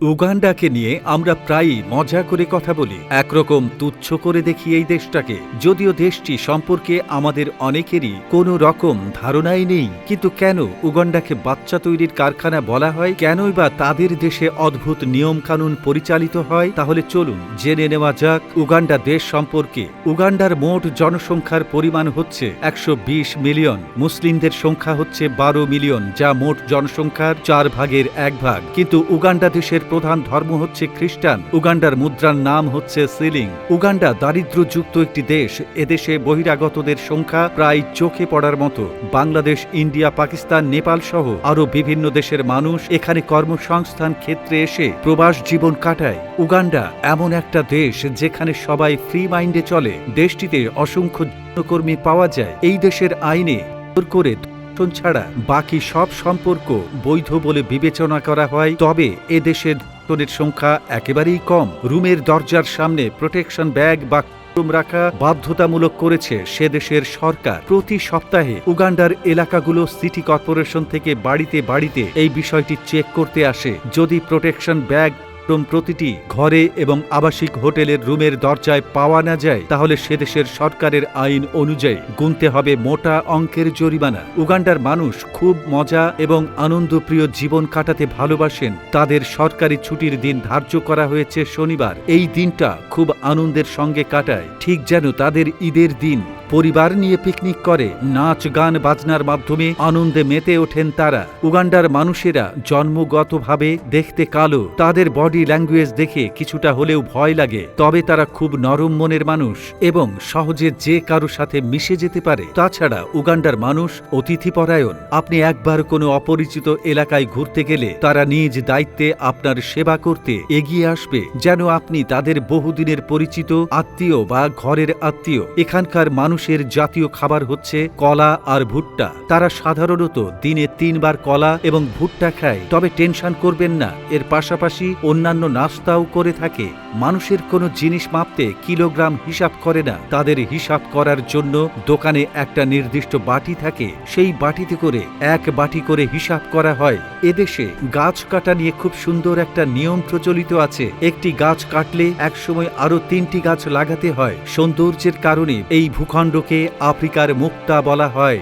উগান্ডাকে নিয়ে আমরা প্রায়ই মজা করে কথা বলি। একরকম তুচ্ছ করে দেখি এই দেশটাকে। যদিও দেশটি সম্পর্কে আমাদের অনেকেরই কোনো রকম ধারণাই নেই। কিন্তু কেন উগান্ডাকে বাচ্চা তৈরির কারখানা বলা হয়? কেনই বা তাদের দেশে অদ্ভুত নিয়মকানুন পরিচালিত হয়? তাহলে চলুন জেনে নেওয়া যাক উগান্ডা দেশ সম্পর্কে। উগান্ডার মোট জনসংখ্যার পরিমাণ হচ্ছে একশো বিশ মিলিয়ন। মুসলিমদের সংখ্যা হচ্ছে বারো মিলিয়ন, যা মোট জনসংখ্যার চার ভাগের এক ভাগ। কিন্তু উগান্ডা দেশের প্রধান ধর্ম হচ্ছে খ্রিস্টান। উগান্ডার মুদ্রার নাম হচ্ছে সিলিং। উগান্ডা দারিদ্র্যযুক্ত একটি দেশ। এদেশে বহিরাগতদের সংখ্যা প্রায় চোখে পড়ার মতো। বাংলাদেশ, ইন্ডিয়া, পাকিস্তান, নেপাল সহ আরও বিভিন্ন দেশের মানুষ এখানে কর্মসংস্থান ক্ষেত্রে এসে প্রবাস জীবন কাটায়। উগান্ডা এমন একটা দেশ যেখানে সবাই ফ্রি মাইন্ডে চলে। দেশটিতে অসংখ্য যৌনকর্মী পাওয়া যায়। এই দেশের আইনে করে ধর্ষণ ছাড়া বাকি সব সম্পর্ক বৈধ বলে বিবেচনা করা হয়। তবে এ দেশের ধর্ষণের সংখ্যা একেবারেই কম। রুমের দরজার সামনে প্রোটেকশন ব্যাগ বা রাখা বাধ্যতামূলক করেছে সে দেশের সরকার। প্রতি সপ্তাহে উগান্ডার এলাকাগুলো সিটি কর্পোরেশন থেকে বাড়িতে বাড়িতে এই বিষয়টি চেক করতে আসে। যদি প্রোটেকশন ব্যাগ এবং প্রতিটি ঘরে এবং আবাসিক হোটেলের রুমের দরজায় পাওয়া না যায়, তাহলে সে দেশের সরকারের আইন অনুযায়ী গুনতে হবে মোটা অঙ্কের জরিমানা। উগান্ডার মানুষ খুব মজা এবং আনন্দপ্রিয় জীবন কাটাতে ভালোবাসেন। তাদের সরকারি ছুটির দিন ধার্য করা হয়েছে শনিবার। এই দিনটা খুব আনন্দের সঙ্গে কাটায়। ঠিক যেন তাদের ঈদের দিন পরিবার নিয়ে পিকনিক করে, নাচ গান বাজনার মাধ্যমে আনন্দে মেতে ওঠেন তারা। উগান্ডার মানুষেরা জন্মগতভাবে দেখতে কালো, তাদের বডি ল্যাঙ্গুয়েজ দেখে কিছুটা হলেও ভয় লাগে। তবে তারা খুব নরম মনের মানুষ এবং সহজে যে কারও সাথে মিশে যেতে পারে। তাছাড়া উগান্ডার মানুষ অতিথিপরায়ণ। আপনি একবার কোনো অপরিচিত এলাকায় ঘুরতে গেলে তারা নিজ দায়িত্বে আপনার সেবা করতে এগিয়ে আসবে। যেন আপনি তাদের বহুদিনের পরিচিত, আত্মীয় বা ঘরের আত্মীয়। এখানকার মানুষের জাতীয় খাবার হচ্ছে কলা আর ভুট্টা। তারা সাধারণত দিনে তিনবার কলা এবং ভুট্টা খায়। তবে টেনশন করবেন না, এর পাশাপাশি অন্যান্য নাস্তাও করে থাকে। মানুষের কোনো জিনিস মাপতে কিলোগ্রাম হিসাব করে না। তাদের হিসাব করার জন্য দোকানে একটা নির্দিষ্ট বাটি থাকে। সেই বাটিতে করে এক বাটি করে হিসাব করা হয়। এদেশে গাছ কাটা নিয়ে খুব সুন্দর একটা নিয়ম প্রচলিত আছে। একটি গাছ কাটলে একসময় আরও তিনটি গাছ লাগাতে হয়। সৌন্দর্যের কারণে এই ভূখণ্ডকে আফ্রিকার মুক্তা বলা হয়।